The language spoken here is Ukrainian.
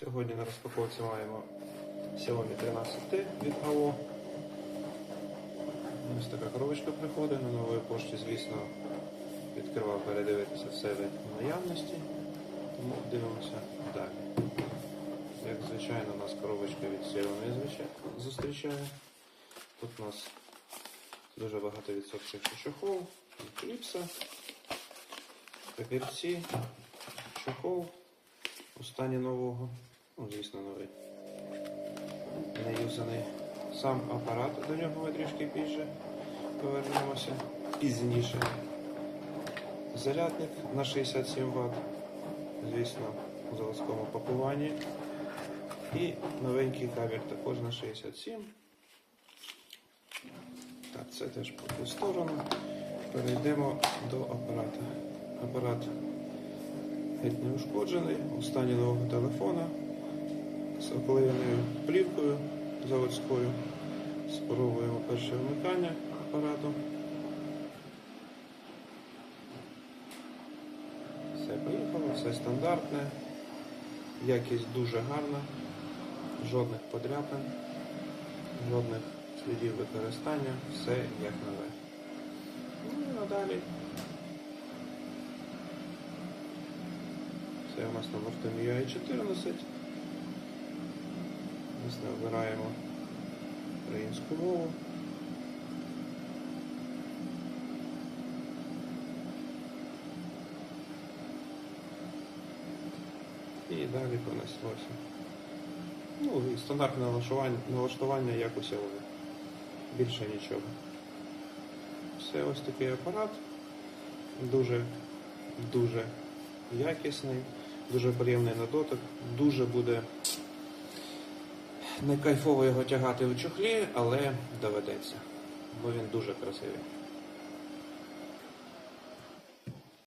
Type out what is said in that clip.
Сьогодні на розпаковці маємо Xiaomi 13T від AO. Ось така коробочка приходить. На нової пошті, звісно, відкривав передивитися все в наявності. Тому дивимося далі. Як звичайно, у нас коробочка від Xiaomi зустрічає. Тут у нас дуже багато відсотків чохол, кліпса, папірці, чохол у нового. Ну, звісно, новий. Неюзаний. Сам апарат, до нього ми трішки пізже повернемося. Пізніше. Зарядник на 67 Вт. Звісно, у заводському пакуванні. І новенький кабель також на 67. Так, це теж по ту сторону. Перейдемо до апарата. Апарат геть не ушкоджений, у стані нового телефона з оклеєною плівкою заводською. Спробуємо перше вмикання апарату. Все поїхало, все стандартне. Якість дуже гарна, жодних подряпин, жодних слідів використання, все як нове. Ну і надалі. Це у нас на борту MIUI 14. Ми обираємо українську мову. І далі понеслося. Ну і стандартне налаштування, налаштування як у Xiaomi. Більше нічого. Все ось такий апарат. Дуже, дуже якісний, дуже приємний на дотик. Дуже буде не кайфово його тягати у чохлі, але доведеться. Бо він дуже красивий.